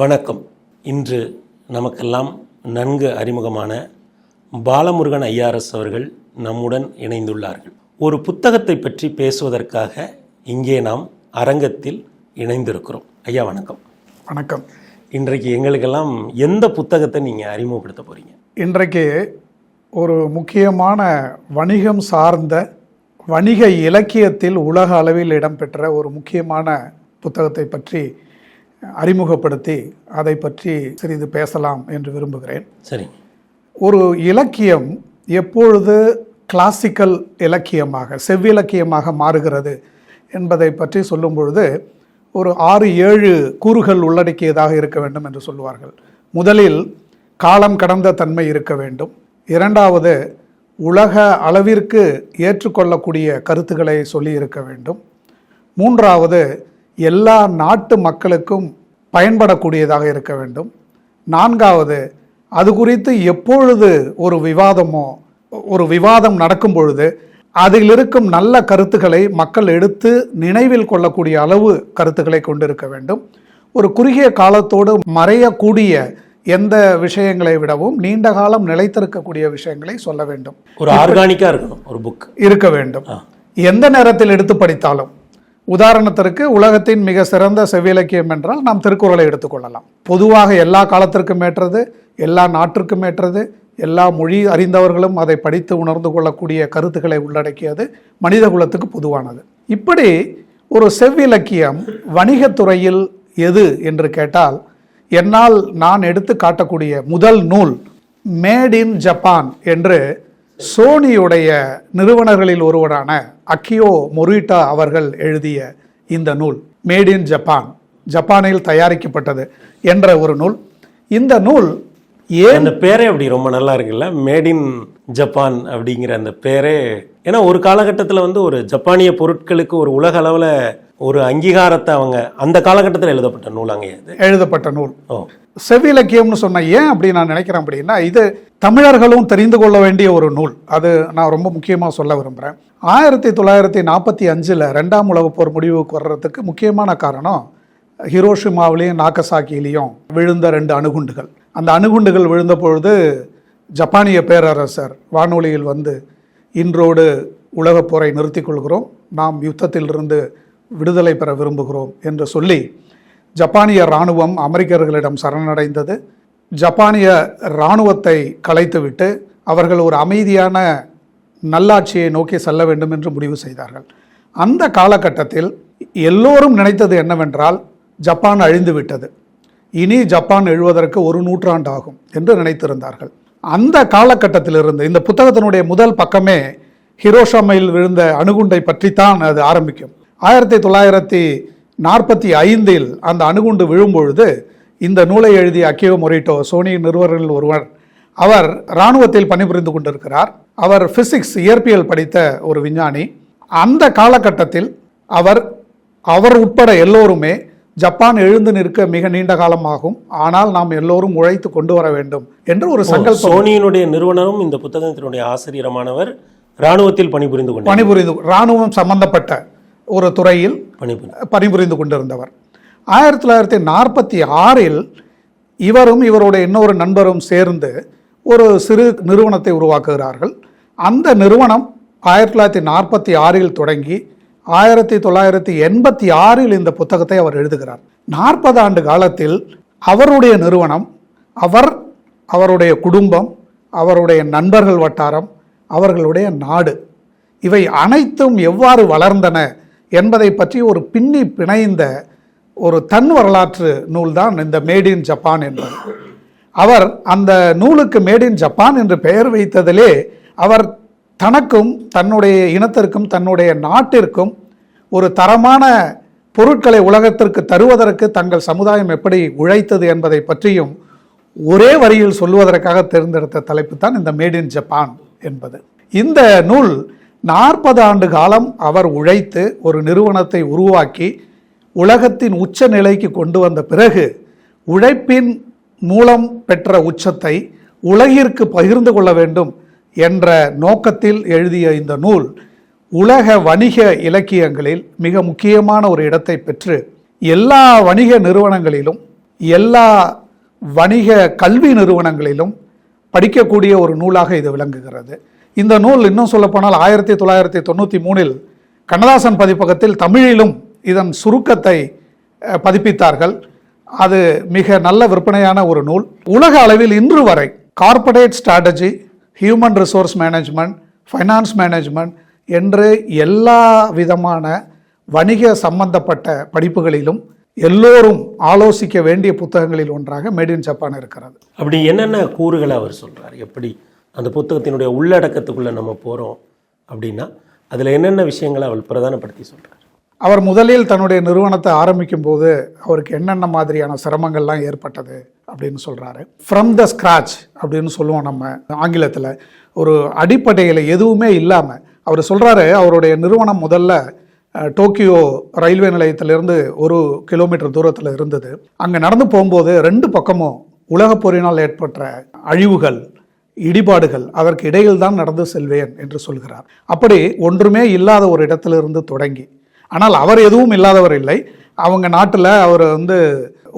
வணக்கம். இன்று நமக்கெல்லாம் நன்கு அறிமுகமான பாலமுருகன் ஐஆர்எஸ் அவர்கள் நம்முடன் இணைந்துள்ளார்கள். ஒரு புத்தகத்தை பற்றி பேசுவதற்காக இங்கே நாம் அரங்கத்தில் இணைந்திருக்கிறோம். ஐயா வணக்கம். வணக்கம். இன்றைக்கு எங்களுக்கெல்லாம் எந்த புத்தகத்தை நீங்கள் அறிமுகப்படுத்த போகிறீங்க இன்றைக்கு ஒரு முக்கியமான வணிகம் சார்ந்த வணிக இலக்கியத்தில் உலக அளவில் இடம்பெற்ற ஒரு முக்கியமான புத்தகத்தை பற்றி அறிமுகப்படுத்தி அதை பற்றி சிறிது பேசலாம் என்று விரும்புகிறேன். சரி. ஒரு இலக்கியம் எப்பொழுது கிளாசிக்கல் இலக்கியமாக செவ்விலக்கியமாக மாறுகிறது என்பதை பற்றி சொல்லும் பொழுது ஒரு ஆறு ஏழு கூறுகள் உள்ளடக்கியதாக இருக்க வேண்டும் என்று சொல்லுவார்கள். முதலில் காலம் கடந்த தன்மை இருக்க வேண்டும். இரண்டாவது உலக அளவிற்கு ஏற்றுக்கொள்ளக்கூடிய கருத்துக்களை சொல்லி இருக்க வேண்டும். மூன்றாவது எல்லா நாட்டு மக்களுக்கும் பயன்படக்கூடியதாக இருக்க வேண்டும். நான்காவது அது குறித்து எப்பொழுது ஒரு விவாதமோ ஒரு விவாதம் நடக்கும் பொழுது அதில் இருக்கும் நல்ல கருத்துக்களை மக்கள் எடுத்து நினைவில் கொள்ளக்கூடிய அளவு கருத்துக்களை கொண்டிருக்க வேண்டும். ஒரு குறுகிய காலத்தோடு மறையக்கூடிய எந்த விஷயங்களை விடவும் நீண்ட காலம் நிலைத்திருக்கக்கூடிய விஷயங்களை சொல்ல வேண்டும். ஒரு ஆர்கானிக்காக இருக்கணும் ஒரு புக் இருக்க வேண்டும். எந்த நேரத்தில் எடுத்து படித்தாலும். உதாரணத்திற்கு உலகத்தின் மிக சிறந்த செவ்விலக்கியம் என்றால் நாம் திருக்குறளை எடுத்துக்கொள்ளலாம் பொதுவாக எல்லா காலத்திற்கும் ஏற்றது எல்லா நாட்டிற்கும் ஏற்றது எல்லா மொழி அறிந்தவர்களும் அதை படித்து உணர்ந்து கொள்ளக்கூடிய கருத்துக்களை உள்ளடக்கியது மனித குலத்துக்கு பொதுவானது. இப்படி ஒரு செவ்விலக்கியம் வணிகத்துறையில் எது என்று கேட்டால் என்னால் நான் எடுத்து காட்டக்கூடிய முதல் நூல் மேட் இன் ஜப்பான் என்று சோனியுடைய நிறுவனர்களில் ஒருவரான அக்கியோ மொரிட்டா அவர்கள் எழுதிய இந்த நூல் மேட் இன் ஜப்பான் ஜப்பானில் தயாரிக்கப்பட்டது என்ற ஒரு நூல். இந்த நூல் ஏன் அந்த பேரே அப்படி ரொம்ப நல்லா இருக்குல்ல? மேட் இன் ஜப்பான் அப்படிங்கிற அந்த பேரே ஏன்னா ஒரு காலகட்டத்தில் வந்து ஒரு ஜப்பானிய பொருட்களுக்கு ஒரு உலக அளவில் ஒரு அங்கீகாரத்தை அவங்க அந்த காலகட்டத்தில் எழுதப்பட்ட நூலாங்க இது எழுதப்பட்ட நூல். ஓ. செவ்விலக்கியம்னு சொன்ன ஏன் அப்படி நான் நினைக்கிறேன் அப்படின்னா இது தமிழர்களும் தெரிந்து கொள்ள வேண்டிய ஒரு நூல். அது நான் ரொம்ப முக்கியமாக சொல்ல விரும்புகிறேன் ஆயிரத்தி தொள்ளாயிரத்தி நாற்பத்தி அஞ்சில் ரெண்டாம் உலகப் போர் முடிவுக்கு வர்றதுக்கு முக்கியமான காரணம் ஹிரோஷிமாவிலையும் நாகசாக்கிலையும் விழுந்த ரெண்டு அணுகுண்டுகள். அந்த அணுகுண்டுகள் விழுந்த பொழுது ஜப்பானிய பேரரசர் வானொலியில் வந்து இன்றோடு உலகப் போரை நிறுத்திக் கொள்கிறோம். நாம் யுத்தத்திலிருந்து விடுதலை பெற விரும்புகிறோம் என்று சொல்லி ஜப்பானிய இராணுவம் அமெரிக்கர்களிடம் சரணடைந்தது. ஜப்பானிய இராணுவத்தை கலைத்துவிட்டு அவர்கள் ஒரு அமைதியான நல்லாட்சியை நோக்கி செல்ல வேண்டும் என்று முடிவு செய்தார்கள். அந்த காலகட்டத்தில் எல்லோரும் நினைத்தது என்னவென்றால் ஜப்பான் அழிந்துவிட்டது இனி ஜப்பான் எழுவதற்கு ஒரு நூற்றாண்டு ஆகும் என்று நினைத்திருந்தார்கள். அந்த காலகட்டத்திலிருந்து இந்த புத்தகத்தினுடைய முதல் பக்கமே ஹிரோஷாமையில் விழுந்த அணுகுண்டை பற்றித்தான் அது ஆரம்பிக்கும். ஆயிரத்தி தொள்ளாயிரத்தி நாற்பத்தி ஐந்தில் அந்த அணுகுண்டு விழும்பொழுது இந்த நூலை எழுதிய அக்கியோ மொரிட்டோ சோனி நிறுவனர்களில் ஒருவர் அவர் இராணுவத்தில் பணிபுரிந்து கொண்டிருக்கிறார். அவர் பிசிக்ஸ் இயற்பியல் படித்த ஒரு விஞ்ஞானி. அந்த காலகட்டத்தில் அவர் அவர் உட்பட எல்லோருமே ஜப்பான் எழுந்து நிற்க மிக நீண்ட காலமாகும் ஆனால் நாம் எல்லோரும் உழைத்து கொண்டு வர வேண்டும் என்று ஒரு சங்கல்பம். சோனியினுடைய நிறுவனரும் இந்த புத்தகத்தினுடைய ஆசிரியரமானவர் இராணுவத்தில் பணிபுரிந்து கொண்டார் பணிபுரிந்து இராணுவம் சம்பந்தப்பட்ட ஒரு துறையில் பணிபுரிந்து பணிபுரிந்து கொண்டிருந்தவர். ஆயிரத்தி தொள்ளாயிரத்தி நாற்பத்தி ஆறில் இவரும் இவருடைய இன்னொரு நண்பரும் சேர்ந்து ஒரு சிறு நிறுவனத்தை உருவாக்குகிறார்கள். அந்த நிறுவனம் ஆயிரத்தி தொள்ளாயிரத்தி நாற்பத்தி ஆறில் தொடங்கி ஆயிரத்தி தொள்ளாயிரத்தி எண்பத்தி ஆறில் இந்த புத்தகத்தை அவர் எழுதுகிறார். நாற்பது ஆண்டு காலத்தில் அவருடைய நிறுவனம் அவர் அவருடைய குடும்பம் அவருடைய நண்பர்கள் வட்டாரம் அவர்களுடைய நாடு இவை அனைத்தும் எவ்வாறு வளர்ந்தன என்பதை பற்றி ஒரு பின்னி பிணைந்த ஒரு தன் வரலாற்று நூல்தான் இந்த மேட் இன் ஜப்பான் என்பது. அவர் அந்த நூலுக்கு மேட் இன் ஜப்பான் என்று பெயர் வைத்ததிலே அவர் தனக்கும் தன்னுடைய இனத்திற்கும் தன்னுடைய நாட்டிற்கும் ஒரு தரமான பொருட்களை உலகத்திற்கு தருவதற்கு தங்கள் சமுதாயம் எப்படி உழைத்தது என்பதை பற்றியும் ஒரே வரியில் சொல்லுவதற்காக தேர்ந்தெடுத்த தலைப்பு தான் இந்த மேட் இன் ஜப்பான் என்பது. இந்த நூல் நாற்பது ஆண்டு காலம் அவர் உழைத்து ஒரு நிறுவனத்தை உருவாக்கி உலகத்தின் உச்ச நிலைக்கு கொண்டு வந்த பிறகு உழைப்பின் மூலம் பெற்ற உச்சத்தை உலகிற்கு பகிர்ந்து கொள்ள வேண்டும் என்ற நோக்கத்தில் எழுதிய இந்த நூல் உலக வணிக இலக்கியங்களில் மிக முக்கியமான ஒரு இடத்தை பெற்று எல்லா வணிக நிறுவனங்களிலும் எல்லா வணிக கல்வி நிறுவனங்களிலும் படிக்கக்கூடிய ஒரு நூலாக இது விளங்குகிறது. இந்த நூல் இன்னும் சொல்லப்போனால் ஆயிரத்தி தொள்ளாயிரத்தி தொண்ணூற்றி மூணில் கண்ணதாசன் பதிப்பகத்தில் தமிழிலும் இதன் சுருக்கத்தை பதிப்பித்தார்கள். அது மிக நல்ல விற்பனையான ஒரு நூல். உலக அளவில் இன்று வரை corporate strategy human resource management finance management என்று எல்லா விதமான வணிக சம்பந்தப்பட்ட படிப்புகளிலும் எல்லோரும் ஆலோசிக்க வேண்டிய புத்தகங்களில் ஒன்றாக மேட் இன் ஜப்பான் இருக்கிறது. அப்படி என்னென்ன கூறுகளை அவர் சொல்றார்? எப்படி அந்த புத்தகத்தினுடைய உள்ளடக்கத்துக்குள்ளே நம்ம போகிறோம் அப்படின்னா அதில் என்னென்ன விஷயங்களை அவள் பிரதானப்படுத்தி சொல்கிறார் அவர் முதலில் தன்னுடைய நிறுவனத்தை ஆரம்பிக்கும் போது அவருக்கு என்னென்ன மாதிரியான சிரமங்கள்லாம் ஏற்பட்டது அப்படின்னு சொல்கிறாரு ஃப்ரம் த ஸ்க்ராச் அப்படின்னு சொல்லுவோம் நம்ம ஆங்கிலத்தில். ஒரு அடிப்படையில் எதுவுமே இல்லாமல் அவர் சொல்கிறாரு அவருடைய நிறுவனம் முதல்ல டோக்கியோ ரயில்வே நிலையத்திலிருந்து ஒரு கிலோமீட்டர் தூரத்தில் இருந்தது. அங்கே நடந்து போகும்போது ரெண்டு பக்கமும் உலகப் போரினால் ஏற்பட்ட அழிவுகள் இடிபாடுகள் அதற்கு இடையில் தான் நடந்து செல்வேன் என்று சொல்கிறார். அப்படி ஒன்றுமே இல்லாத ஒரு இடத்திலிருந்து தொடங்கி ஆனால் அவர் எதுவும் இல்லாதவர் இல்லை. அவங்க நாட்டில் அவர் வந்து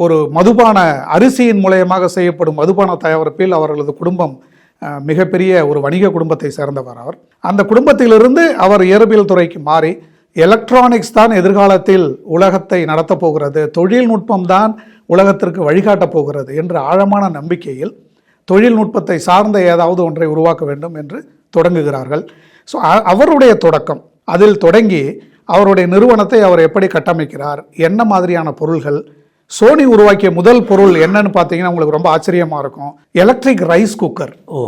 ஒரு மதுபான அரிசியின் மூலயமாக செய்யப்படும் மதுபான தயாரிப்பில் அவர்களது குடும்பம் மிகப்பெரிய ஒரு வணிக குடும்பத்தை சேர்ந்தவர் அவர். அந்த குடும்பத்திலிருந்து அவர் இயற்பியல் துறைக்கு மாறி எலக்ட்ரானிக்ஸ் தான் எதிர்காலத்தில் உலகத்தை நடத்தப் போகிறது தொழில்நுட்பம் தான் உலகத்திற்கு வழிகாட்டப் போகிறது என்ற ஆழமான நம்பிக்கையில் தொழில்நுட்பத்தை சார்ந்த ஏதாவது ஒன்றை உருவாக்க வேண்டும் என்று தொடங்குகிறார்கள். ஸோ அவருடைய தொடக்கம் அதில் தொடங்கி அவருடைய நிறுவனத்தை அவர் எப்படி கட்டமைக்கிறார் என்ன மாதிரியான பொருள்கள் சோனி உருவாக்கிய முதல் பொருள் என்னன்னு பார்த்தீங்கன்னா உங்களுக்கு ரொம்ப ஆச்சரியமா இருக்கும் எலக்ட்ரிக் ரைஸ் குக்கர் ஓ.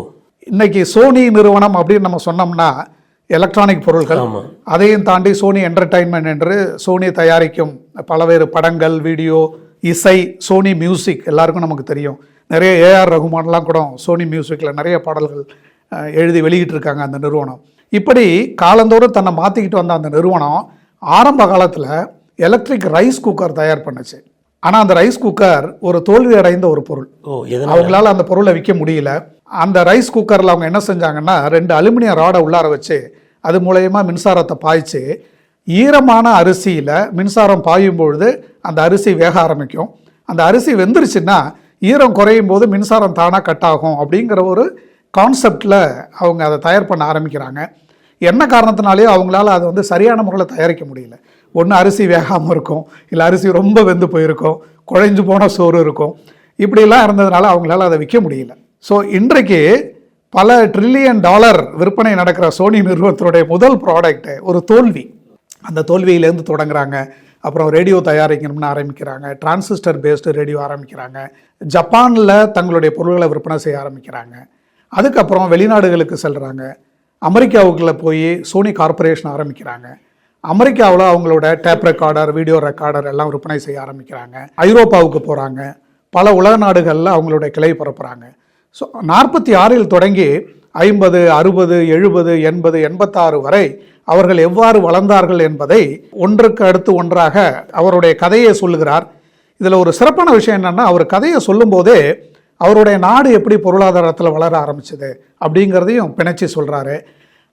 இன்னைக்கு சோனி நிறுவனம் அப்படின்னு நம்ம சொன்னோம்னா எலக்ட்ரானிக் பொருள்கள். அதையும் தாண்டி சோனி என்டர்டைன்மெண்ட் என்று சோனி தயாரிக்கும் பலவேறு படங்கள் வீடியோ இசை சோனி மியூசிக் எல்லாருக்கும் நமக்கு தெரியும். நிறைய ஏஆர் ரகுமான்லாம் கூட சோனி மியூசிக்கில் நிறைய பாடல்கள் எழுதி வெளியிட்டு இருக்காங்க அந்த நிறுவனம். இப்படி காலந்தோறும் தன்னை மாற்றிக்கிட்டு வந்த அந்த நிறுவனம் ஆரம்ப காலத்தில் எலக்ட்ரிக் ரைஸ் குக்கர் தயார் பண்ணுச்சு. ஆனால் அந்த ரைஸ் குக்கர் ஒரு தோல்வி அடைந்த ஒரு பொருள். அவங்களால அந்த பொருளை விற்க முடியல. அந்த ரைஸ் குக்கரில் அவங்க என்ன செஞ்சாங்கன்னா ரெண்டு அலுமினியம் ராடை உள்ளார வச்சு அது மூலயமா மின்சாரத்தை பாய்ச்சி ஈரமான அரிசியில் மின்சாரம் பாயும் பொழுது அந்த அரிசி வேக ஆரம்பிக்கும். அந்த அரிசி வெந்துருச்சுன்னா ஈரம் குறையும் போது மின்சாரம் தானாக கட் ஆகும் அப்படிங்கிற ஒரு கான்செப்டில் அவங்க அதை தயார் பண்ண ஆரம்பிக்கிறாங்க. என்ன காரணத்தினாலேயோ அவங்களால அதை வந்து சரியான முறையில் தயாரிக்க முடியல. ஒன்று அரிசி வேகாமல் இருக்கும் இல்லை அரிசி ரொம்ப வெந்து போயிருக்கும் குழைஞ்சு போன சோறு இருக்கும். இப்படிலாம் இருந்ததுனால அவங்களால அதை விற்க முடியல. ஸோ இன்றைக்கு பல ட்ரில்லியன் டாலர் விற்பனை நடக்கிற சோனி நிறுவனத்தினுடைய முதல் ப்ராடக்ட் ஒரு தோல்வி. அந்த தோல்வியிலேருந்து தொடங்குறாங்க. அப்புறம் ரேடியோ தயாரிக்கணும்னு ஆரம்பிக்கிறாங்க. டிரான்சிஸ்டர் பேஸ்டு ரேடியோ ஆரம்பிக்கிறாங்க. ஜப்பானில் தங்களுடைய பொருள்களை விற்பனை செய்ய ஆரம்பிக்கிறாங்க. அதுக்கப்புறம் வெளிநாடுகளுக்கு செல்கிறாங்க அமெரிக்காவுக்குள்ள போய் சோனி கார்ப்பரேஷன் ஆரம்பிக்கிறாங்க. அமெரிக்காவில் அவங்களோட டேப் ரெக்கார்டர் வீடியோ ரெக்கார்டர் எல்லாம் விற்பனை செய்ய ஆரம்பிக்கிறாங்க. ஐரோப்பாவுக்கு போகிறாங்க பல உலக நாடுகளில் அவங்களுடைய கிளை பரப்புகிறாங்க ஸோ நாற்பத்தி ஆறில் தொடங்கி ஐம்பது அறுபது எழுபது எண்பது எண்பத்தாறு வரை அவர்கள் எவ்வாறு வளர்ந்தார்கள் என்பதை ஒன்றுக்கு அடுத்து ஒன்றாக அவருடைய கதையை சொல்லுகிறார். இதில் ஒரு சிறப்பான விஷயம் என்னென்னா அவர் கதையை சொல்லும்போதே அவருடைய நாடு எப்படி பொருளாதாரத்தில் வளர ஆரம்பிச்சது அப்படிங்கிறதையும் பிணைச்சி சொல்கிறாரு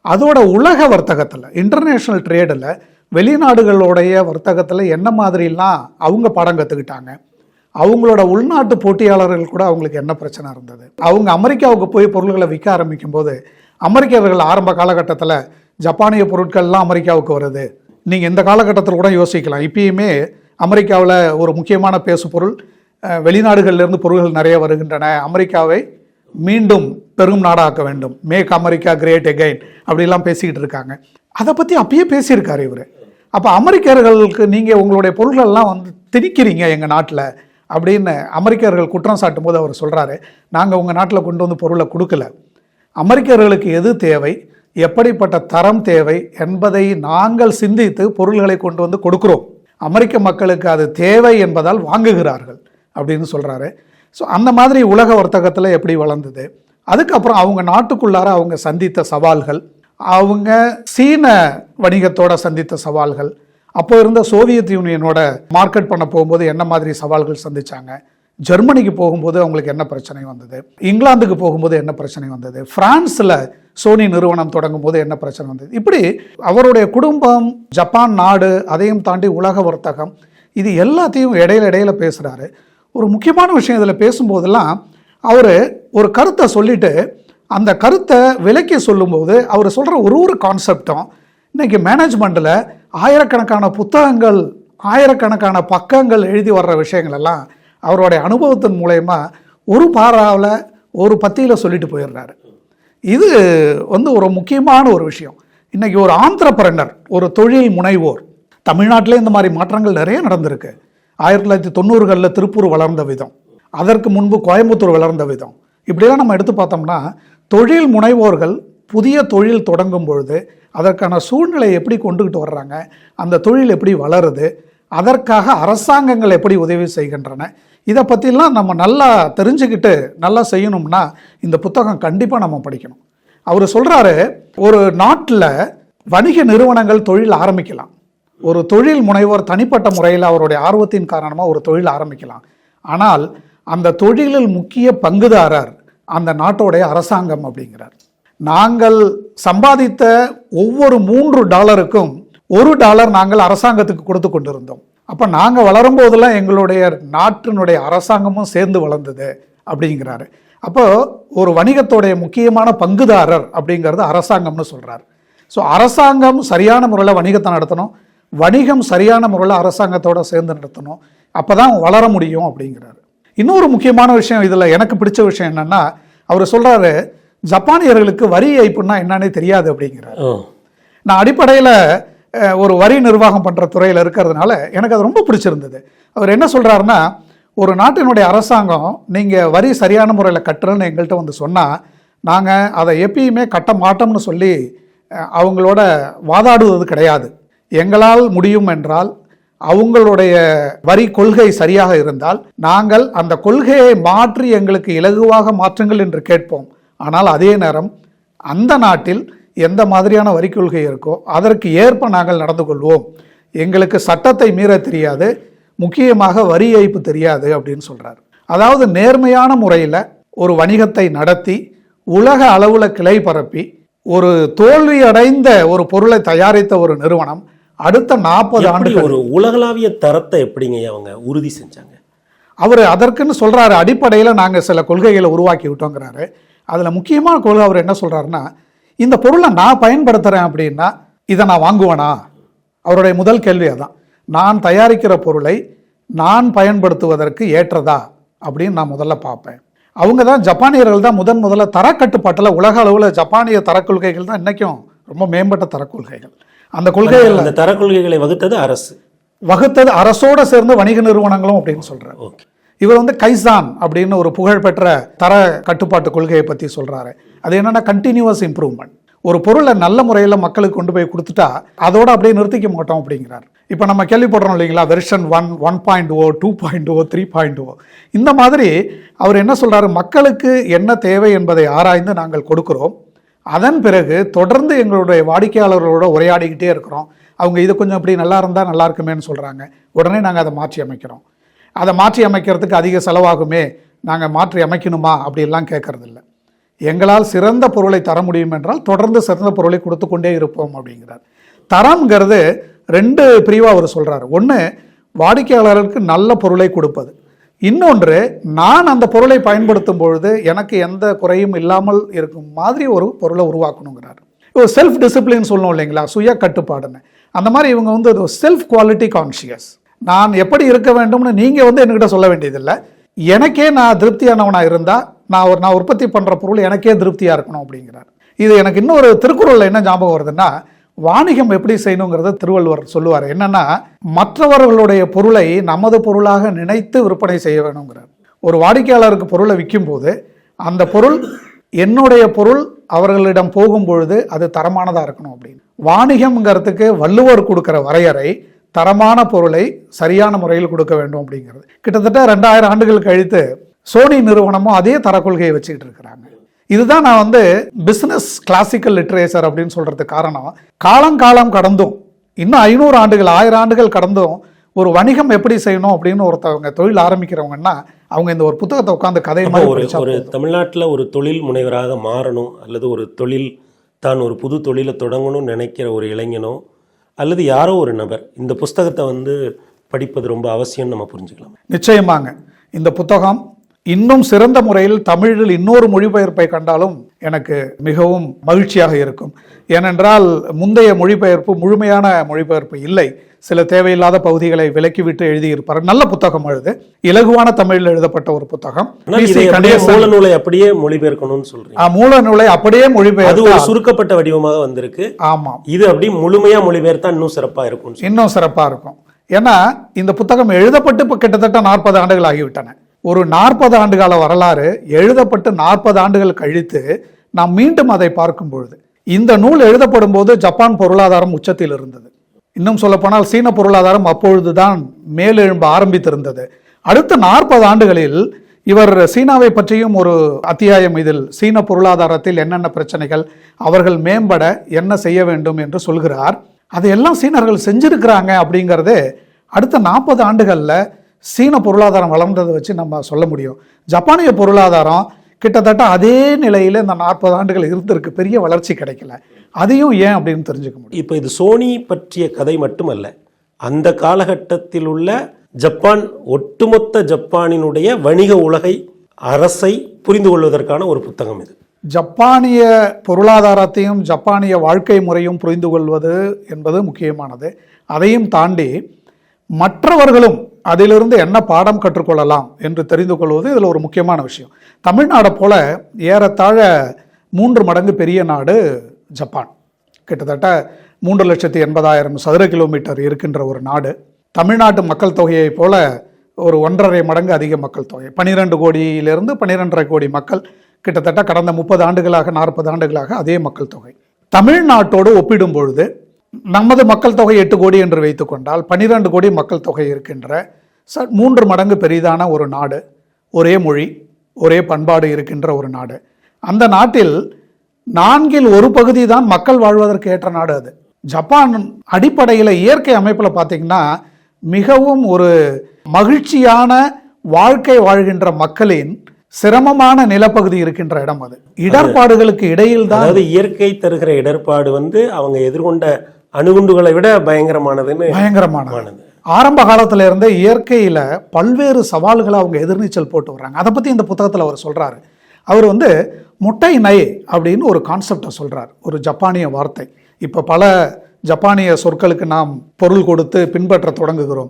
அதோட உலக வர்த்தகத்தில் இன்டர்நேஷ்னல் ட்ரேடில் வெளிநாடுகளுடைய வர்த்தகத்தில் என்ன மாதிரிலாம் அவங்க பாடம் கற்றுக்கிட்டாங்க அவங்களோட உள்நாட்டு போட்டியாளர்கள் கூட அவங்களுக்கு என்ன பிரச்சனை இருந்தது? அவங்க அமெரிக்காவுக்கு போய் பொருள்களை விற்க ஆரம்பிக்கும் போது அமெரிக்கர்கள் ஆரம்ப காலகட்டத்தில் ஜப்பானிய பொருட்கள்லாம் அமெரிக்காவுக்கு வருது. நீங்கள் இந்த காலகட்டத்தில் கூட யோசிக்கலாம். இப்பயுமே அமெரிக்காவில் ஒரு முக்கியமான பேசு பொருள் வெளிநாடுகளிலிருந்து பொருள்கள் நிறைய வருகின்றன. அமெரிக்காவை மீண்டும் பெரும் நாடாக்க வேண்டும். மேக் அமெரிக்கா கிரேட் எகைன் அப்படிலாம் பேசிக்கிட்டு இருக்காங்க. அதை பற்றி அப்பயே பேசியிருக்காரு இவர். அப்போ அமெரிக்கர்களுக்கு நீங்கள் உங்களுடைய பொருள்கள்லாம் வந்து திணிக்கிறீங்க எங்கள் நாட்டில் அப்படின்னு அமெரிக்கர்கள் குற்றம் சாட்டும் போது அவர் சொல்கிறாரு நாங்கள் உங்கள் நாட்டில் கொண்டு வந்து பொருளை கொடுக்கல. அமெரிக்கர்களுக்கு எது தேவை? எப்படிப்பட்ட தரம் தேவை என்பதை நாங்கள் சிந்தித்து பொருள்களை கொண்டு வந்து கொடுக்கிறோம். அமெரிக்க மக்களுக்கு அது தேவை என்பதால் வாங்குகிறார்கள் அப்படின்னு சொல்கிறாரு ஸோ அந்த மாதிரி உலக வர்த்தகத்தில் எப்படி வளர்ந்தது? அதுக்கப்புறம் அவங்க நாட்டுக்குள்ளார அவங்க சந்தித்த சவால்கள் அவங்க சீன வணிகத்தோட சந்தித்த சவால்கள் அப்போ இருந்த சோவியத் யூனியனோட மார்க்கெட் பண்ண போகும்போது என்ன மாதிரி சவால்கள் சந்திச்சாங்க? ஜெர்மனிக்கு போகும்போது அவங்களுக்கு என்ன பிரச்சனை வந்தது? இங்கிலாந்துக்கு போகும்போது என்ன பிரச்சனை வந்தது? பிரான்ஸில் சோனி நிறுவனம் தொடங்கும் போது என்ன பிரச்சனை வந்தது? இப்படி அவருடைய குடும்பம் ஜப்பான் நாடு அதையும் தாண்டி உலக வர்த்தகம் இது எல்லாத்தையும் இடையில இடையில பேசுகிறாரு ஒரு முக்கியமான விஷயம் இதில் பேசும்போதெல்லாம் அவர் ஒரு கருத்தை சொல்லிட்டு அந்த கருத்தை விலக்கி சொல்லும்போது அவர் சொல்கிற ஒரு ஒரு கான்செப்டும் இன்றைக்கி மேனேஜ்மெண்ட்டில் ஆயிரக்கணக்கான புத்தகங்கள் ஆயிரக்கணக்கான பக்கங்கள் எழுதி வர்ற விஷயங்கள் எல்லாம் அவருடைய அனுபவத்தின் மூலயமா ஒரு பாராவில் ஒரு பத்தியில் சொல்லிட்டு போயிடுறாரு. இது வந்து ஒரு முக்கியமான ஒரு விஷயம். இன்றைக்கி ஒரு ஆந்திரப்பரனர் ஒரு தொழில் முனைவோர் தமிழ்நாட்டிலே இந்த மாதிரி மாற்றங்கள் நிறைய நடந்திருக்கு. ஆயிரத்தி தொள்ளாயிரத்தி தொண்ணூறுகளில் திருப்பூர் வளர்ந்த விதம் அதற்கு முன்பு கோயம்புத்தூர் வளர்ந்த விதம். இப்படியெல்லாம் நம்ம எடுத்து பார்த்தோம்னா தொழில் முனைவோர்கள் புதிய தொழில் தொடங்கும் பொழுது அதற்கான சூழ்நிலையை எப்படி கொண்டுகிட்டு வர்றாங்க அந்த தொழில் எப்படி வளருது அதற்காக அரசாங்கங்கள் எப்படி உதவி செய்கின்றன இதை பற்றிலாம் நம்ம நல்லா தெரிஞ்சுக்கிட்டு நல்லா செய்யணும்னா இந்த புத்தகம் கண்டிப்பாக நம்ம படிக்கணும். அவர் சொல்கிறாரு ஒரு நாட்டில் வணிக நிறுவனங்கள் தொழில் ஆரம்பிக்கலாம். ஒரு தொழில் முனைவோர் தனிப்பட்ட முறையில் அவருடைய ஆர்வத்தின் காரணமாக ஒரு தொழில் ஆரம்பிக்கலாம். ஆனால் அந்த தொழிலில் முக்கிய பங்குதாரர் அந்த நாட்டோடைய அரசாங்கம் அப்படிங்கிறார். நாங்கள் சம்பாதித்த ஒவ்வொரு மூன்று டாலருக்கும் ஒரு டாலர் நாங்கள் அரசாங்கத்துக்கு கொடுத்து கொண்டிருந்தோம். அப்போ நாங்கள் வளரும் போதெல்லாம் எங்களுடைய நாட்டினுடைய அரசாங்கமும் சேர்ந்து வளர்ந்தது அப்படிங்கிறாரு. அப்போ ஒரு வணிகத்தோடைய முக்கியமான பங்குதாரர் அப்படிங்கிறது அரசாங்கம்னு சொல்றாரு. ஸோ அரசாங்கம் சரியான முறையில் வணிகத்தை நடத்தணும். வணிகம் சரியான முறையில் அரசாங்கத்தோட சேர்ந்து நடத்தணும். அப்போ தான் வளர முடியும் அப்படிங்கிறாரு. இன்னொரு முக்கியமான விஷயம் இதில் எனக்கு பிடிச்ச விஷயம் என்னன்னா அவர் சொல்றாரு ஜப்பானியர்களுக்கு வரி ஏய்ப்புன்னா என்னன்னே தெரியாது அப்படிங்கிறார். நான் அடிப்படையில் ஒரு வரி நிர்வாகம் பண்ணுற துறையில் இருக்கிறதுனால எனக்கு அது ரொம்ப பிடிச்சிருந்தது. அவர் என்ன சொல்கிறாருன்னா ஒரு நாட்டினுடைய அரசாங்கம் நீங்கள் வரி சரியான முறையில் கட்டுறேன்னு எங்கள்கிட்ட வந்து சொன்னால் நாங்கள் அதை எப்பயுமே கட்ட மாட்டோம்னு சொல்லி அவங்களோட வாதாடுவது கிடையாது. எங்களால் முடியும் என்றால் அவங்களுடைய வரி கொள்கை சரியாக இருந்தால் நாங்கள் அந்த கொள்கையை மாற்றி எங்களுக்கு இலகுவாக மாற்றுங்கள் என்று கேட்போம். ஆனால் அதே நேரம் அந்த நாட்டில் எந்த மாதிரியான வரி கொள்கை இருக்கோ அதற்கு ஏற்ப நாங்கள் நடந்து கொள்வோம். எங்களுக்கு சட்டத்தை மீற தெரியாது முக்கியமாக வரி ஏய்ப்பு தெரியாது அப்படின்னு சொல்றாரு. அதாவது நேர்மையான முறையில் ஒரு வணிகத்தை நடத்தி உலக அளவில் கிளை பரப்பி ஒரு தோல்வி அடைந்த ஒரு பொருளை தயாரித்த ஒரு நிறுவனம் அடுத்த நாற்பது ஆண்டுகள் ஒரு உலகளாவிய தரத்தை எப்படிங்க அவங்க உறுதி செஞ்சாங்க? அவர் அதற்குன்னு சொல்றாரு. அடிப்படையில் நாங்கள் சில கொள்கைகளை உருவாக்கி விட்டோங்கிறாரு. அதில் முக்கியமான கொள்கை அவர் என்ன சொல்றாருன்னா இந்த பொருளை நான் பயன்படுத்துகிறேன் அப்படின்னா இதை நான் வாங்குவேனா? அவருடைய முதல் கேள்வி அதான். நான் தயாரிக்கிற பொருளை நான் பயன்படுத்துவதற்கு ஏற்றதா? அப்படின்னு நான் முதல்ல பார்ப்பேன். அவங்க தான் ஜப்பானியர்கள் தான் முதன் முதல்ல தரக்கட்டுப்பாட்டில் உலக அளவில் ஜப்பானிய தரக்கொள்கைகள் தான் இன்னைக்கும் ரொம்ப மேம்பட்ட தரக்கொள்கைகள். அந்த கொள்கைகள் அந்த தர கொள்கைகளை வகுத்தது அரசு. வகுத்தது அரசோட சேர்ந்து வணிக நிறுவனங்களும் அப்படின்னு சொல்றாரு. ஓகே. இவர் வந்து கைசான் அப்படின்னு ஒரு புகழ்பெற்ற தர கட்டுப்பாட்டு கொள்கையை பற்றி சொல்றாரு. அது என்னென்னா கண்டினியூவஸ் இம்ப்ரூவ்மெண்ட் ஒரு பொருளை நல்ல முறையில் மக்களுக்கு கொண்டு போய் கொடுத்துட்டா அதோட அப்படியே நிறுத்திக்க மாட்டோம் அப்படிங்கிறார். இப்போ நம்ம கேள்விப்படுறோம் இல்லைங்களா version one one point oh two point oh three point oh இந்த மாதிரி அவர் என்ன சொல்கிறாரு மக்களுக்கு என்ன தேவை என்பதை ஆராய்ந்து நாங்கள் கொடுக்குறோம். அதன் பிறகு தொடர்ந்து எங்களுடைய வாடிக்கையாளர்களோட உரையாடிக்கிட்டே இருக்கிறோம். அவங்க இது கொஞ்சம் இப்படி நல்லா இருந்தால் நல்லா இருக்குமேன்னு சொல்கிறாங்க உடனே நாங்கள் அதை மாற்றி அமைக்கிறோம். அதை மாற்றி அமைக்கிறதுக்கு அதிக செலவாகுமே நாங்கள் மாற்றி அமைக்கணுமா அப்படிலாம் கேட்கறதில்ல எங்களால் சிறந்த பொருளை தர முடியும் என்றால் தொடர்ந்து சிறந்த பொருளை கொடுத்து கொண்டே இருப்போம் அப்படிங்கிறார். தரம்ங்கிறது ரெண்டு பிரிவாக அவர் சொல்கிறார் ஒன்று வாடிக்கையாளருக்கு நல்ல பொருளை கொடுப்பது. இன்னொன்று நான் அந்த பொருளை பயன்படுத்தும் பொழுது எனக்கு எந்த குறையும் இல்லாமல் இருக்கும் மாதிரி ஒரு பொருளை உருவாக்கணுங்கிறார். ஒரு செல்ஃப் டிசிப்ளின் சொல்லணும் இல்லைங்களா? சுய கட்டுப்பாடுன்னு அந்த மாதிரி இவங்க வந்து செல்ஃப் குவாலிட்டி கான்ஷியஸ் நான் எப்படி இருக்க வேண்டும்னு நீங்கள் வந்து என்கிட்ட சொல்ல வேண்டியதில்லை. எனக்கே நான் திருப்தியானவனாக இருந்தால் நான் ஒரு நான் உற்பத்தி பண்ணுற பொருள் எனக்கே திருப்தியாக இருக்கணும் அப்படிங்கிறார். இது எனக்கு இன்னொரு திருக்குறளில் என்ன ஞாபகம் வருதுன்னா வாணிகம் எப்படி செய்யணுங்கிறத திருவள்ளுவர் சொல்லுவார். என்னன்னா மற்றவர்களுடைய பொருளை நமது பொருளாக நினைத்து விற்பனை செய்ய வேணுங்கிறார். ஒரு வாடிக்கையாளருக்கு பொருளை விற்கும் போது அந்த பொருள் என்னுடைய பொருள் அவர்களிடம் போகும் பொழுது அது தரமானதாக இருக்கணும் அப்படின்னு. வாணிகம்ங்கிறதுக்கு வள்ளுவர் கொடுக்குற வரையறை தரமான பொருளை சரியான முறையில் கொடுக்க வேண்டும் அப்படிங்கிறது. கிட்டத்தட்ட ரெண்டாயிரம் ஆண்டுகள் கழித்து சோனி நிறுவனமும் அதே தர கொள்கையை வச்சுக்கிட்டு இருக்கிறாங்க. இதுதான் நான் வந்து பிசினஸ் கிளாசிக்கல் லிட்ரேச்சர் அப்படின்னு சொல்றதுக்கு காரணம். காலங்காலம் கடந்தும் இன்னும் ஐநூறு ஆண்டுகள் ஆயிரம் ஆண்டுகள் கடந்தும் ஒரு வணிகம் எப்படி செய்யணும் அப்படின்னு ஒருத்தவங்க தொழில் ஆரம்பிக்கிறவங்கன்னா அவங்க இந்த ஒரு புத்தகத்தை உட்காந்து கதை மாதிரி ஒரு ஒரு. தமிழ்நாட்டில் ஒரு தொழில் முனைவராக மாறணும் அல்லது ஒரு தொழில் தான் ஒரு புது தொழிலை தொடங்கணும்னு நினைக்கிற ஒரு இளைஞனோ அல்லது யாரோ ஒரு நபர் இந்த புஸ்தகத்தை வந்து படிப்பது ரொம்ப அவசியம்னு நம்ம புரிஞ்சுக்கலாம். நிச்சயமாங்க. இந்த புத்தகம் இன்னும் சிறந்த முறையில் தமிழில் இன்னொரு மொழிபெயர்ப்பை கண்டாலும் எனக்கு மிகவும் மகிழ்ச்சியாக இருக்கும். ஏனென்றால் முந்தைய மொழிபெயர்ப்பு முழுமையான மொழிபெயர்ப்பு இல்லை. சில தேவையில்லாத பகுதிகளை விலக்கிவிட்டு எழுதியிருப்பார். நல்ல புத்தகம் எழுது. இலகுவான தமிழில் எழுதப்பட்ட ஒரு புத்தகம். அப்படியே. மூல நூலை அப்படியே மொழிபெயர்க்கணும்னு சொல்றீங்க. ஆ, மூல நூலை அப்படியே அது மொழிபெயர்த்து ஒரு சுருக்கப்பட்ட வடிவமாக வந்திருக்கு. ஆமாம். இது அப்படி முழுமையா மொழிபெயர்த்தா இன்னும் சிறப்பா இருக்கும் இன்னும் சிறப்பாக இருக்கும். ஏன்னா இந்த புத்தகம் எழுதப்பட்டு இப்போ கிட்டத்தட்ட நாற்பது ஆண்டுகள் ஆகிவிட்டன. ஒரு நாற்பது ஆண்டுகால வரலாறு எழுதப்பட்டு நாற்பது ஆண்டுகள் கழித்து நாம் மீண்டும் அதை பார்க்கும் பொழுது இந்த நூல் எழுதப்படும் போது ஜப்பான் பொருளாதாரம் உச்சத்தில் இருந்தது. இன்னும் சொல்லப்போனால் சீன பொருளாதாரம் அப்பொழுதுதான் மேலெழும்ப ஆரம்பித்திருந்தது. அடுத்த நாற்பது ஆண்டுகளில் இவர் சீனாவை பற்றியும் ஒரு அத்தியாயம் இதில் சீன பொருளாதாரத்தில் என்னென்ன பிரச்சனைகள் அவர்கள் மேம்பட என்ன செய்ய வேண்டும் என்று சொல்கிறார். அதையெல்லாம் சீனர்கள் செஞ்சிருக்கிறாங்க அப்படிங்கிறது அடுத்த நாற்பது ஆண்டுகளில் சீன பொருளாதாரம் வளர்ந்ததை வச்சு நம்ம சொல்ல முடியும். ஜப்பானிய பொருளாதாரம் கிட்டத்தட்ட அதே நிலையில் இந்த நாற்பது ஆண்டுகள் இருந்திருக்கு. பெரிய வளர்ச்சி கிடைக்கல. அதையும் ஏன் அப்படின்னு தெரிஞ்சுக்க முடியும். இப்போ இது சோனி பற்றிய கதை மட்டுமல்ல. அந்த காலகட்டத்தில் உள்ள ஜப்பான் ஒட்டுமொத்த ஜப்பானினுடைய வணிக உலகை அரசை புரிந்து கொள்வதற்கான ஒரு புத்தகம் இது. ஜப்பானிய பொருளாதாரத்தையும் ஜப்பானிய வாழ்க்கை முறையும் புரிந்து கொள்வது என்பது முக்கியமானது. அதையும் தாண்டி மற்றவர்களும் அதிலிருந்து என்ன பாடம் கற்றுக்கொள்ளலாம் என்று தெரிந்து கொள்வது இதில் ஒரு முக்கியமான விஷயம். தமிழ்நாடை போல ஏறத்தாழ மூன்று மடங்கு பெரிய நாடு ஜப்பான். கிட்டத்தட்ட மூன்று லட்சத்தி எண்பதாயிரம் சதுர கிலோமீட்டர் இருக்கின்ற ஒரு நாடு. தமிழ்நாட்டு மக்கள் தொகையைப் போல ஒரு ஒன்றரை மடங்கு அதிக மக்கள் தொகை. பன்னிரெண்டு கோடியிலிருந்து பன்னிரெண்டரை கோடி மக்கள். கிட்டத்தட்ட கடந்த முப்பது ஆண்டுகளாக நாற்பது ஆண்டுகளாக அதே மக்கள் தொகை. தமிழ்நாட்டோடு ஒப்பிடும் பொழுது நமது மக்கள் தொகை எட்டு கோடி என்று வைத்துக்கொண்டால் பன்னிரெண்டு கோடி மக்கள் தொகை இருக்கின்ற ச மூன்று மடங்கு பெரிதான ஒரு நாடு ஒரே மொழி ஒரே பண்பாடு இருக்கின்ற ஒரு நாடு. அந்த நாட்டில் நான்கில் ஒரு பகுதி தான் மக்கள் வாழ்வதற்கு ஏற்ற நாடு அது. ஜப்பான் அடிப்படையில் இயற்கை அமைப்பில் பார்த்தீங்கன்னா மிகவும் ஒரு மகிழ்ச்சியான வாழ்க்கை வாழ்கின்ற மக்களின் சிரமமான நிலப்பகுதி இருக்கின்ற இடம் அது இடர்பாடுகளுக்கு இடையில் தான் அதாவது இயற்கை தருகிற இடர்பாடு வந்து அவங்க எதிர்கொண்ட அணுகுண்டுகளை விட பயங்கரமானதுன்னு பயங்கரமானது. ஆரம்ப காலத்துல இருந்தே இயற்கையில பல்வேறு சவால்களை அவங்க எதிர்நீச்சல் போட்டு வர்றாங்க. அதை பத்தி இந்த புத்தகத்துல அவர் சொல்றாரு. அவர் வந்து முட்டை நை அப்படின்னு ஒரு கான்செப்டை சொல்றார். ஒரு ஜப்பானிய வார்த்தை. இப்ப பல ஜப்பானிய சொற்களுக்கு நாம் பொருள் கொடுத்து பின்பற்ற தொடங்குகிறோம்.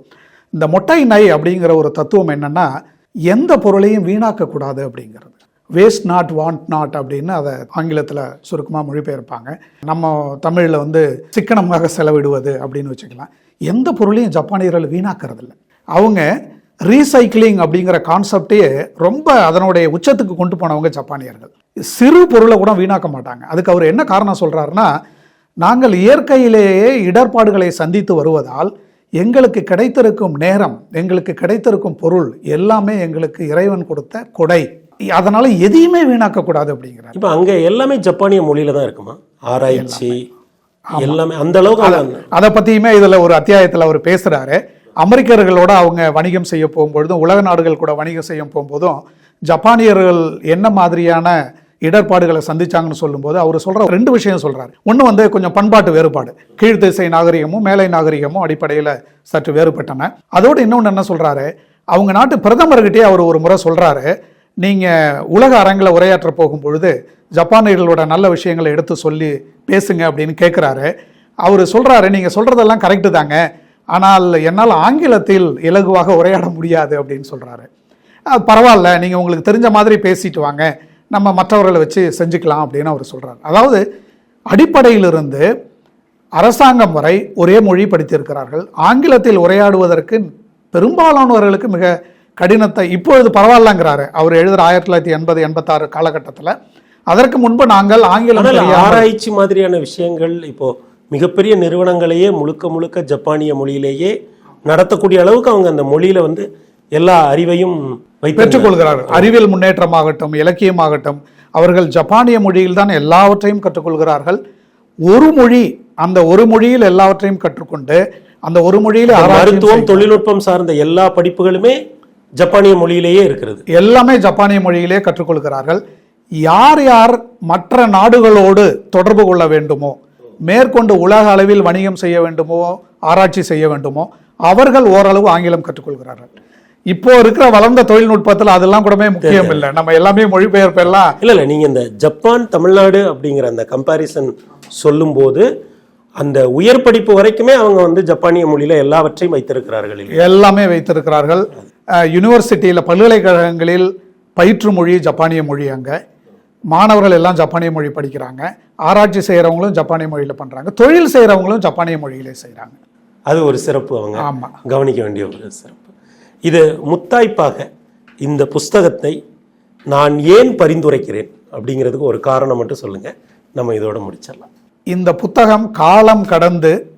இந்த மொட்டை நை அப்படிங்கிற ஒரு தத்துவம் என்னன்னா எந்த பொருளையும் வீணாக்கக்கூடாது அப்படிங்கிறது. வேஸ்ட் நாட் வாண்ட் நாட் அப்படின்னு அதை ஆங்கிலத்தில் சுருக்கமாக மொழிபெயர்ப்பாங்க. நம்ம தமிழில் வந்து சிக்கனமாக செலவிடுவது அப்படின்னு வச்சுக்கலாம். எந்த பொருளையும் ஜப்பானியர்கள் வீணாக்கிறதில்ல. அவங்க ரீசைக்கிளிங் அப்படிங்கிற கான்செப்டையே ரொம்ப அதனுடைய உச்சத்துக்கு கொண்டு போனவங்க ஜப்பானியர்கள். சிறு பொருளை கூட வீணாக்க மாட்டாங்க. அதுக்கு அவர் என்ன காரணம் சொல்கிறாருன்னா நாங்கள் இயற்கையிலேயே இடர்பாடுகளை சந்தித்து வருவதால் எங்களுக்கு கிடைத்திருக்கும் நேரம் எங்களுக்கு கிடைத்திருக்கும் பொருள் எல்லாமே எங்களுக்கு இறைவன் கொடுத்த கொடை. அதனால எதையுமே வீணாக்க கூடாது அப்படிங்கிறார். இப்போ அங்க எல்லாமே ஜப்பானிய மொழியில தான் இருக்குமா? ஆராய்ச்சி எல்லாமே அந்த அளவுக்கு அதை பத்தியுமே இதுல ஒரு அத்தியாயத்துல அவர் பேசுறாரு. அமெரிக்கர்களோட அவங்க வணிகம் செய்ய போகும்பொழுதும் உலக நாடுகள் கூட வணிகம் செய்ய போகும்போதும் ஜப்பானியர்கள் என்ன மாதிரியான இடர்பாடுகளை சந்திச்சாங்கன்னு சொல்லும்போது அவர் சொல்ற ரெண்டு விஷயம் சொல்றாரு. ஒன்று வந்து கொஞ்சம் பண்பாட்டு வேறுபாடு. கீழ்த்திசை நாகரிகமும் மேலை நாகரிகமும் அடிப்படையில் சற்று வேறுபட்டன. அதோடு இன்னொன்று என்ன சொல்றாரு? அவங்க நாட்டு பிரதமர்கிட்டயே அவர் ஒரு முறை சொல்றாரு. நீங்கள் உலக அரங்கில் உரையாற்ற போகும் பொழுது ஜப்பானியர்களோட நல்ல விஷயங்களை எடுத்து சொல்லி பேசுங்க அப்படின்னு கேட்குறாரு அவர் சொல்கிறாரு நீங்கள் சொல்கிறதெல்லாம் கரெக்டு தாங்க. ஆனால் என்னால் ஆங்கிலத்தில் இலகுவாக உரையாட முடியாது அப்படின்னு சொல்கிறாரு அது பரவாயில்ல. நீங்கள் உங்களுக்கு தெரிஞ்ச மாதிரி பேசிட்டு வாங்க. நம்ம மற்றவர்களை வச்சு செஞ்சுக்கலாம் அப்படின்னு அவர் சொல்கிறார் அதாவது அடிப்படையிலிருந்து அரசாங்கம் வரை ஒரே மொழி படித்திருக்கிறார்கள் ஆங்கிலத்தில் உரையாடுவதற்கு பெரும்பாலானவர்களுக்கு மிக கடினத்தை இப்பொழுது பரவாயில்லங்கிறாரு. அவர் எழுதுற ஆயிரத்தி தொள்ளாயிரத்தி எண்பது எண்பத்தாறு காலகட்டத்தில். அதற்கு முன்பு நாங்கள் ஆங்கிலம் ஆராய்ச்சி மாதிரியான விஷயங்கள் இப்போ மிகப்பெரிய நிறுவனங்களையே முழுக்க முழுக்க ஜப்பானிய மொழியிலேயே நடத்தக்கூடிய அளவுக்கு அவங்க அந்த மொழியில வந்து எல்லா அறிவையும் பெற்றுக்கொள்கிறார்கள். அறிவியல் முன்னேற்றமாகட்டும் இலக்கியமாகட்டும் அவர்கள் ஜப்பானிய மொழியில் தான் எல்லாவற்றையும் கற்றுக்கொள்கிறார்கள். ஒரு மொழி அந்த ஒரு மொழியில் எல்லாவற்றையும் கற்றுக்கொண்டு அந்த ஒரு மொழியில் மருத்துவம் தொழில்நுட்பம் சார்ந்த எல்லா படிப்புகளுமே ஜப்பானிய மொழியிலேயே இருக்கிறது. எல்லாமே ஜப்பானிய மொழியிலே கற்றுக்கொள்கிறார்கள். யார் யார் மற்ற நாடுகளோடு தொடர்பு கொள்ள வேண்டுமோ மேற்கொண்டு உலக அளவில் வணிகம் செய்ய வேண்டுமோ ஆராய்ச்சி செய்ய வேண்டுமோ அவர்கள் ஓரளவு ஆங்கிலம் கற்றுக்கொள்கிறார்கள். இப்போ இருக்கிற வளர்ந்த தொழில்நுட்பத்துல அதெல்லாம் கூடமே முக்கியம் இல்லை. நம்ம எல்லாமே மொழிபெயர்ப்பு எல்லாம் இல்லை இல்லை நீங்கள் இந்த ஜப்பான் தமிழ்நாடு அப்படிங்கிற அந்த கம்பாரிசன் சொல்லும்போது அந்த உயர் படிப்பு வரைக்குமே அவங்க வந்து ஜப்பானிய மொழியில எல்லாவற்றையும் வைத்திருக்கிறார்கள் எல்லாமே வைத்திருக்கிறார்கள். யூனிவர்சிட்டியில பல்கலைக்கழகங்களில் பயிற்று மொழி ஜப்பானிய மொழி அங்க. மாணவர்கள் எல்லாம் ஜப்பானிய மொழி படிக்கிறாங்க. ஆராய்ச்சி செய்யறவங்களும் ஜப்பானிய மொழியில பண்றாங்க. தொழில் செய்யறவங்களும் ஜப்பானிய மொழியிலே செய்றாங்க. அது ஒரு சிறப்பு அவங்க ஆமா. கவனிக்க வேண்டிய ஒரு சிறப்பு. இது முத்தாய்ப்பாக இந்த புஸ்தகத்தை நான் ஏன் பரிந்துரைக்கிறேன் அப்படிங்கிறதுக்கு ஒரு காரணம் மட்டும் சொல்லுங்க. நம்ம இதோட முடிச்சிடலாம். இந்த புத்தகம் காலம் கடந்து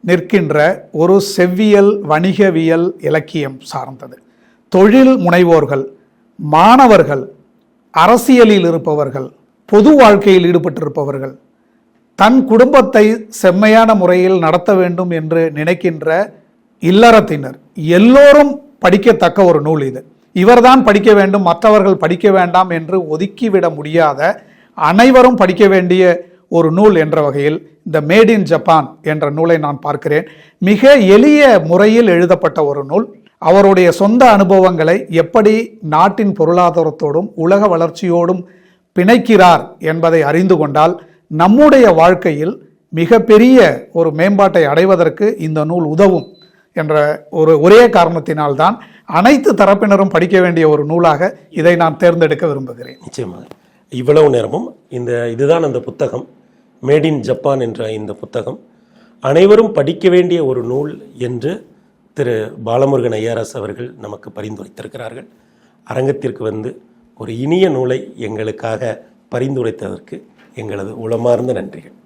நிற்கின்ற ஒரு செவ்வியல் வணிகவியல் இலக்கியம் சார்ந்தது. தொழில் முனைவோர்கள் மாணவர்கள் அரசியலில் இருப்பவர்கள் பொது வாழ்க்கையில் ஈடுபட்டிருப்பவர்கள் தன் குடும்பத்தை செம்மையான முறையில் நடத்த வேண்டும் என்று நினைக்கின்ற இல்லறத்தினர். எல்லோரும் படிக்கத்தக்க ஒரு நூல் இது. இவர்தான் படிக்க வேண்டும் மற்றவர்கள் படிக்க வேண்டாம் என்று ஒதுக்கிவிட முடியாத அனைவரும் படிக்க வேண்டிய ஒரு நூல் என்ற வகையில் இந்த மேட் இன் ஜப்பான் என்ற நூலை நான் பார்க்கிறேன். மிக எளிய முறையில் எழுதப்பட்ட ஒரு நூல். அவருடைய சொந்த அனுபவங்களை எப்படி நாட்டின் பொருளாதாரத்தோடும் உலக வளர்ச்சியோடும் பிணைக்கிறார் என்பதை அறிந்து கொண்டால் நம்முடைய வாழ்க்கையில் மிகப்பெரிய ஒரு மேம்பாட்டை அடைவதற்கு இந்த நூல் உதவும் என்ற ஒரு ஒரே காரணத்தினால்தான் அனைத்து தரப்பினரும் படிக்க வேண்டிய ஒரு நூலாக இதை நான் தேர்ந்தெடுக்க விரும்புகிறேன். நிச்சயமாக. இவ்வளவு நேரமும் இந்த இதுதான் அந்த புத்தகம். மேட் இன் ஜப்பான் என்ற இந்த புத்தகம். அனைவரும் படிக்க வேண்டிய ஒரு நூல் என்று திரு பாலமுருகன் ஐயாரஸ் அவர்கள் நமக்கு பரிந்துரைத்திருக்கிறார்கள். அரங்கத்திற்கு வந்து ஒரு இனிய நூலை எங்களுக்காக பரிந்துரைத்ததற்கு எங்களது உளமார்ந்த நன்றிகள்.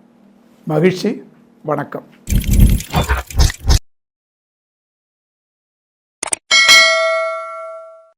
மகிழ்ச்சி வணக்கம்.